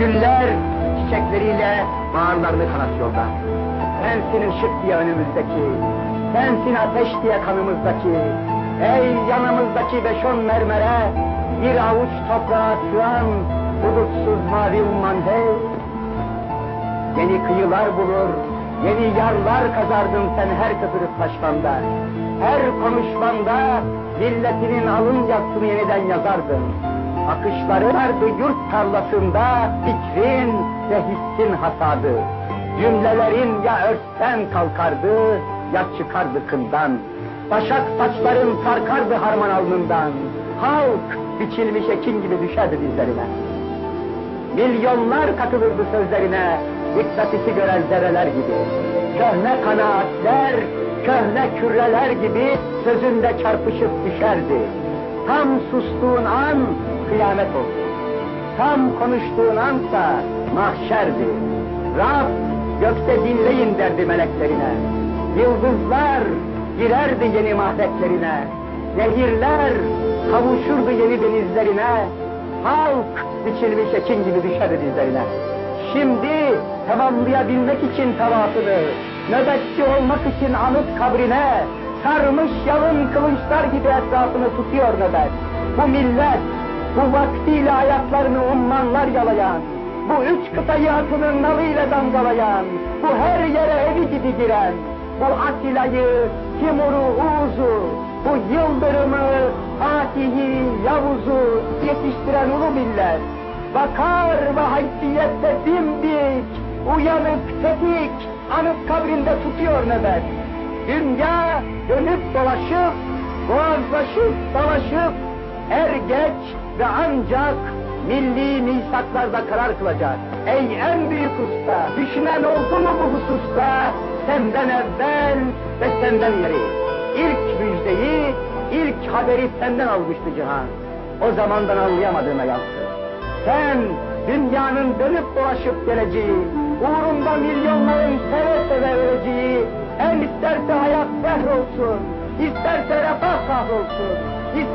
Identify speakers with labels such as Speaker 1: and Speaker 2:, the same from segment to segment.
Speaker 1: Güller çiçekleriyle bağırlarını kanatıyorlar. Sensin ışık diye önümüzdeki, sensin ateş diye kanımızdaki, ey yanımızdaki beş on mermere, bir avuç toprağa sığan bulutsuz mavi umman hey. Yeni kıyılar bulur, yeni yarlar kazardın sen her kıpırık taşmanda. Her konuşmanda milletinin alın yazısını yeniden yazardın. Akışları vardı yurt tarlasında fikrin ve hissin hasadı. Cümlelerin ya örsten kalkardı ya çıkardı kından. Başak saçların sarkardı harman alnından. Halk biçilmiş ekin gibi düşerdi dizlerine. Milyonlar katılırdı sözlerine, dikkatisi gören zerreler gibi. Köhne kanaatler, köhne kürreler gibi sözünde çarpışıp düşerdi. Tam sustuğun an kıyamet oldu. Tam konuştuğun ansa mahşerdi. Rab gökte dinleyin derdi meleklerine. Yıldızlar girerdi yeni mahvetlerine. Nehirler kavuşurdu yeni denizlerine. Halk biçilmiş ekin gibi düşerdi dizlerine. Şimdi tamamlayabilmek için tavafını, nöbetçi olmak için anıt kabrine, sarmış yalın kılıçlar gibi etrafını tutuyor nöbet. Bu millet, bu vaktiyle ayaklarını ummanlar yalayan, bu üç kıtayı atının nalıyla damgalayan, bu her yere evi gibi giren, bu Atilla'yı, Timur'u, Uğuz'u, bu Yıldırım'ı, Fatih'i, Yavuz'u yetiştiren ulu millet, vakar ve haysiyette dimdik, uyanık, tetik, anıt kabrinde tutuyor nöbet. Dünya dönüp dolaşıp, boğazlaşıp dolaşıp, er geç ve ancak milli misaklarda karar kılacak. Ey en büyük usta, düşünen oldu mu bu hususta? Senden evvel ve senden ileri. İlk müjdeyi, ilk haberi senden almıştı cihan. O zamandan anlayamadığına yansın. Sen dünyanın dönüp dolaşıp geleceği, uğrunda milyonların seve seve öleceği, en isterse hayat olsun, isterse refah kahrolsun,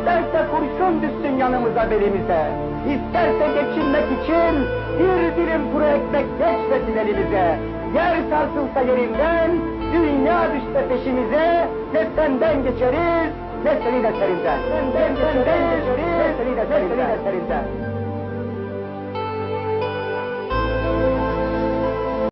Speaker 1: isterse kurşun düşsün yanımıza belimize, isterse geçinmek için bir dilim kuru ekmek geçmesin elimize, yer sarsılsa yerinden, dünya düşse peşimize, ne senden geçeriz, ne senin eserinden. Senden geçeriz, ne senin eserinden.